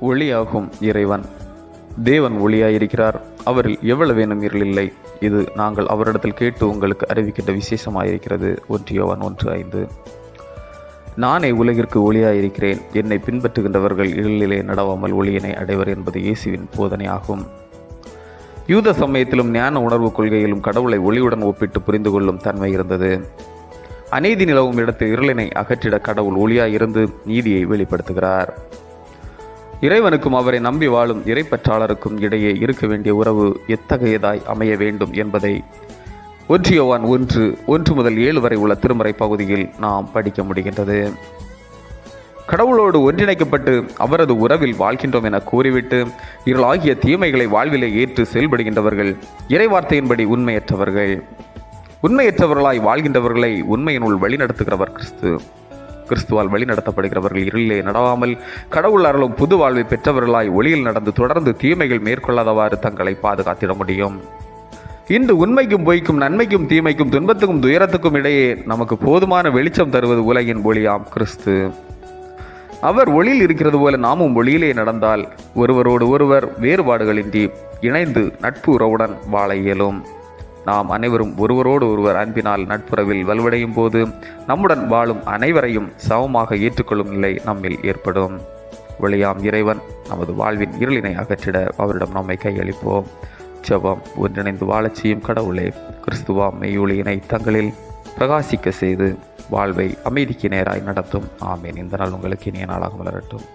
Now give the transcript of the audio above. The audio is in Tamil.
ஒளியாகும் இறைவன். தேவன் ஒளியாயிருக்கிறார். அவரில் எவ்வளவேனும் இருள் இல்லை. இது நாங்கள் அவரிடத்தில் கேட்டு உங்களுக்கு அறிவிக்கின்ற விசேஷமாயிருக்கிறது. ஒன்று ஒன்று ஐந்து. நானே உலகிற்கு ஒளியாயிருக்கிறேன். என்னை பின்பற்றுகின்றவர்கள் இருளிலே நடவாமல் ஒளியினை அடைவர் என்பது இயேசுவின் போதனையாகும். யூத சமயத்திலும் ஞான உணர்வு கொள்கையிலும் கடவுளை ஒளியுடன் ஒப்பிட்டு புரிந்து கொள்ளும் தன்மை இருந்தது. அநீதி நிலவும் இடத்து இருளினை அகற்றிட கடவுள் ஒளியாய் இருந்து நீதியை வெளிப்படுத்துகிறார். இறைவனுக்கும் அவரை நம்பி வாழும் இறைப்பற்றாளருக்கும் இடையே இருக்க வேண்டிய உறவு எத்தகையதாய் அமைய வேண்டும் என்பதை ஒன்றியவான் ஒன்று ஒன்று முதல் ஏழு வரை உள்ள திருமறை பகுதியில் நாம் படிக்க முடிகின்றது. கடவுளோடு ஒன்றிணைக்கப்பட்டு அவரது உறவில் வாழ்கின்றோம் என கூறிவிட்டு இருளாகிய தீமைகளை வாழ்விலே ஏற்று செயல்படுகின்றவர்கள் இறைவார்த்தையின்படி உண்மையற்றவர்கள். உண்மையற்றவர்களாய் வாழ்கின்றவர்களை உண்மையினுள் வழிநடத்துகிறவர் கிறிஸ்து. கிறிஸ்துவால் வழிநடத்தப்படுகிறவர்கள் இருளிலே நடவாமல் கடவுள் அருளும் புது வாழ்வை பெற்றவர்களாய் ஒளியில் நடந்து தொடர்ந்து தீமைகள் மேற்கொள்ளாதவாறு தங்களை பாதுகாத்திட முடியும். இன்று உண்மைக்கும் பொய்க்கும் நன்மைக்கும் தீமைக்கும் துன்பத்துக்கும் துயரத்துக்கும் இடையே நமக்கு போதுமான வெளிச்சம் தருவது உலகின் ஒளியாம் கிறிஸ்து. அவர் ஒளியில் இருக்கிறது போல நாமும் ஒளியிலே நடந்தால் ஒருவரோடு ஒருவர் வேறுபாடுகளின்றி இணைந்து நட்பு உறவுடன் வாழ இயலும். நாம் அனைவரும் ஒருவரோடு ஒருவர் அன்பினால் நட்புறவில் வலுவடையும் போது நம்முடன் வாழும் அனைவரையும் சமமாக ஏற்றுக்கொள்ளும் நிலை நம்மில் ஏற்படும். ஒளியாம் இறைவன் நமது வாழ்வின் இருளினை அகற்றிட அவரிடம் நம்மை கையளிப்போம். ஜெபம் ஒன்றிணைந்து வாழச் செய்யும் கடவுளே கிறிஸ்துவாம் மெய்யொளியினை தங்களில் பிரகாசிக்க செய்து வாழ்வை அமைதிக்கு நேராய் நடத்தும். ஆமேன். இந்த நாள் உங்களுக்கு இனிய நாளாக மலரட்டும்.